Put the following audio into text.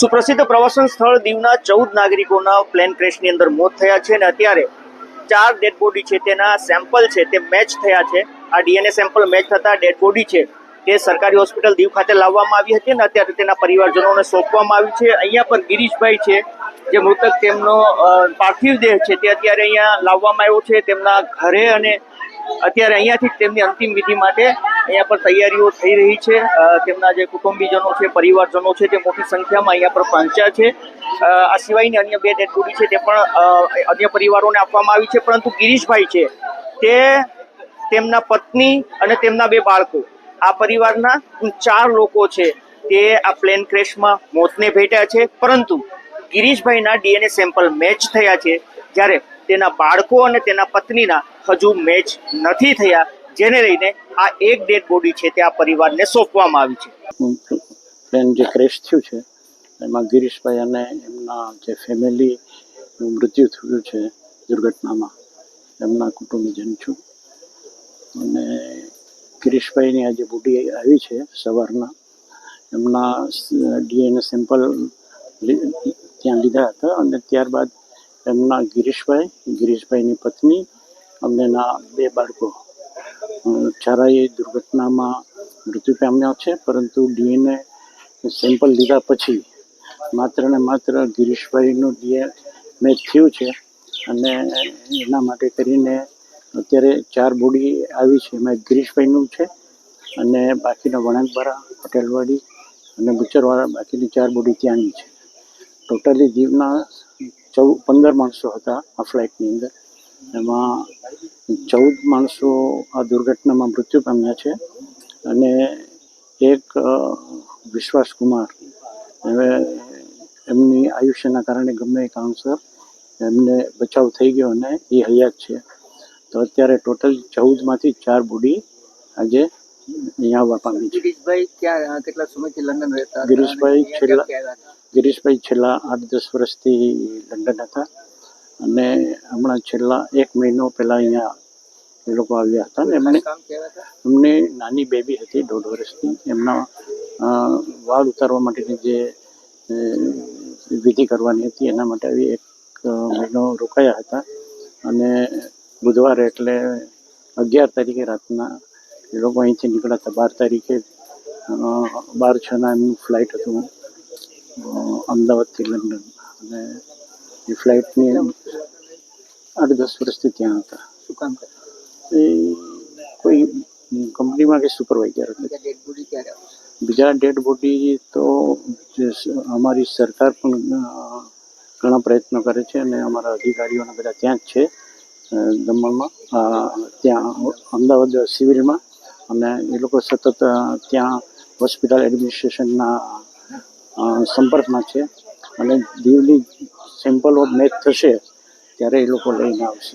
સુપ્રસિદ્ધ પ્રવાસન સ્થળ દીવના ચૌદ નાગરિકોના પ્લેન ક્રેશની અંદર મોત થયા છે અને અત્યારે ચાર ડેડ બોડી છે, તેના સેમ્પલ છે, તે મેચ થયા છે. આ ડીએનએ સેમ્પલ મેચ થતા ડેડ બોડી છે, તે સરકારી હોસ્પિટલ દીવ ખાતે લાવવામાં આવી હતી અને અત્યારે તેના પરિવારજનોને સોંપવામાં આવી છે. અહીંયા પર ગિરીશભાઈ છે, જે મૃતક તેમનો પાર્થિવ દેહ છે, તે અત્યારે અહીંયા લાવવામાં આવ્યો છે. તેમના ઘરે અને અત્યારે અહીંયાથી જ તેમની અંતિમ વિધિ માટે અહીંયા પર તૈયારીઓ થઈ રહી છે. તેમના જે કુટુંબીજનો છે, પરિવારજનો છે, તે મોટી સંખ્યામાં અહીંયા પર પહોંચ્યા છે. આ સિવાયની અન્ય બે ડેડ છે તે પણ અન્ય પરિવારોને આપવામાં આવી છે. પરંતુ ગિરીશભાઈ છે, તે તેમના પત્ની અને તેમના બે બાળકો. આ પરિવારના ચાર લોકો છે, તે આ પ્લેન ક્રેશમાં મોતને ભેટ્યા છે. પરંતુ ગિરીશભાઈના ડીએનએ સેમ્પલ મેચ થયા છે, જ્યારે તેના બાળકો અને તેના પત્નીના હજુ મેચ નથી થયા. જેને લઈને આ એક ડેડ બોડી છે તે આ પરિવારને સોંપવામાં આવી છે. પ્લેન જે ક્રેશ થયું છે, એમાં ગિરીશભાઈ અને એમના જે ફેમિલી મૃત્યુ થયું છે દુર્ઘટનામાં, એમના કુટુંબીજન છું. અને ગિરીશભાઈની આજે બોડી આવી છે સવારના, એમના ડીએનએ સેમ્પલ ત્યાં લીધા હતા અને ત્યારબાદ એમના ગિરીશભાઈ, ગિરીશભાઈની પત્ની અમનેના બે બાળકો અ, ચારેય દુર્ઘટનામાં મૃત્યુ પામ્યા છે પરંતુ ડીએનએ સેમ્પલ લીધા પછી માત્ર ને માત્ર ગિરીશભાઈનું ડીએ મેચ થયું છે અને એના માટે કરીને અત્યારે ચાર બોડી આવી છે. એમાં ગિરીશભાઈનું છે અને બાકીના વણાકબારા પટેલવાડી અને ગુચરવાળા બાકીની ચાર બોડી ત્યાંની છે. ટોટલી દીવના ચૌદ પંદર માણસો હતા આ ફ્લાઇટની અંદર. એમાં ચૌદ માણસો આ દુર્ઘટનામાં મૃત્યુ પામ્યા છે અને એક વિશ્વાસકુમાર વિશ્વાસ કુમાર. હવે એમની આયુષ્યના કારણે ગમે એ કારણસર એમને બચાવ થઈ ગયો અને એ હયાત છે. તો અત્યારે ટોટલ ચૌદમાંથી ચાર બોડી આજે અહીંયા આવવા પામી છે. ગિરીશભાઈ ક્યાં કેટલા સમયથી લંડન રહેતા હતા? ગિરીશભાઈ છેલ્લા- ગિરીશભાઈ છેલ્લા આઠ દસ વર્ષથી લંડન હતા. અને હમણાં છેલ્લા એક મહિનો પહેલાં અહીંયા એ લોકો આવ્યા હતા ને એમને એમને નાની બેબી હતી દોઢ વર્ષની. એમના વાળ ઉતારવા માટેની જે વિધિ કરવાની હતી એના માટે આવી એક મહિનો રોકાયા હતા. અને બુધવારે એટલે અગિયાર તારીખે રાતના એ લોકો અહીંથી નીકળ્યા હતા. બાર તારીખે બાર છના એમનું ફ્લાઇટ હતું અમદાવાદથી લંડન. અને એ ફ્લાઇટની આઠ દસ વર્ષથી ત્યાં હતા શું કામ એ કોઈ કંપનીમાં કે સુપરવાઇઝર બીજા ડેડ બોડી તો અમારી સરકાર પણ ઘણા પ્રયત્નો કરે છે અને અમારા અધિકારીઓને બધા ત્યાં જ છે દમણમાં ત્યાં અમદાવાદ સિવિલમાં અને એ લોકો સતત ત્યાં હોસ્પિટલ એડમિનિસ્ટ્રેશનના સંપર્કમાં છે અને દીવની સેમ્પલ ઓફ મેચ થશે ત્યારે એ લોકો લઈને આવશે.